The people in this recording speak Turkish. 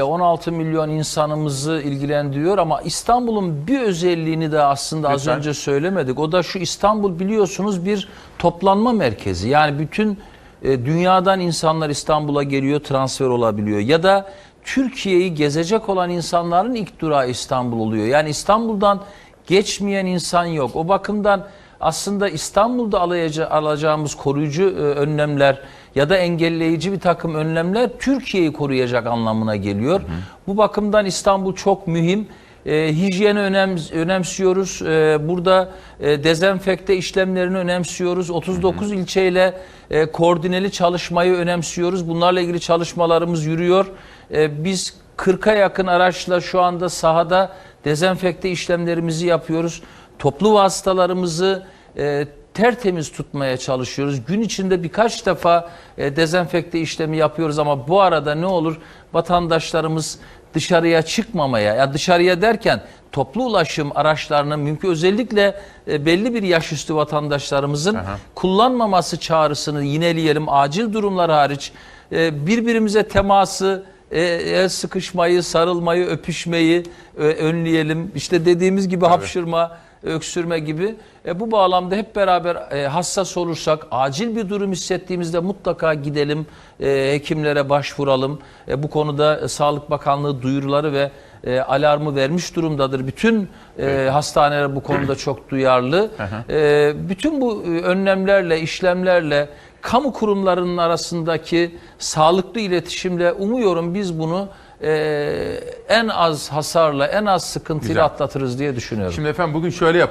16 milyon insanımızı ilgilendiriyor ama İstanbul'un bir özelliğini de aslında az Lütfen. önce söylemedik. O da şu İstanbul biliyorsunuz bir toplanma merkezi. Yani bütün e, dünyadan insanlar İstanbul'a geliyor, transfer olabiliyor. Ya da Türkiye'yi gezecek olan insanların ilk durağı İstanbul oluyor. Yani İstanbul'dan geçmeyen insan yok. O bakımdan aslında İstanbul'da alacağımız koruyucu e, önlemler ya da engelleyici bir takım önlemler Türkiye'yi koruyacak anlamına geliyor. Bu bakımdan İstanbul çok mühim. E, hijyeni önem, önemsiyoruz. E, burada e, dezenfekte işlemlerini önemsiyoruz. 39 ilçeyle e, koordineli çalışmayı önemsiyoruz. Bunlarla ilgili çalışmalarımız yürüyor. E, biz 40'a yakın araçla şu anda sahada dezenfekte işlemlerimizi yapıyoruz. Toplu vasıtalarımızı e, tertemiz tutmaya çalışıyoruz. Gün içinde birkaç defa e, dezenfekte işlemi yapıyoruz ama bu arada ne olur vatandaşlarımız dışarıya çıkmamaya ya dışarıya derken toplu ulaşım araçlarının mümkün özellikle e, belli bir yaş üstü vatandaşlarımızın kullanmaması çağrısını yineleyelim acil durumlar hariç e, birbirimize teması e, el sıkışmayı, sarılmayı, öpüşmeyi e, önleyelim. İşte dediğimiz gibi hapşırma, öksürme gibi. E, bu bağlamda hep beraber e, hassas olursak, acil bir durum hissettiğimizde mutlaka gidelim, e, hekimlere başvuralım. E, bu konuda e, Sağlık Bakanlığı duyuruları ve e, alarmı vermiş durumdadır. Bütün e, hastaneler bu konuda çok duyarlı. E, bütün bu e, önlemlerle, işlemlerle kamu kurumlarının arasındaki sağlıklı iletişimle umuyorum biz bunu e, en az hasarla, en az sıkıntıyla Güzel. atlatırız diye düşünüyorum. Şimdi efendim bugün şöyle yap.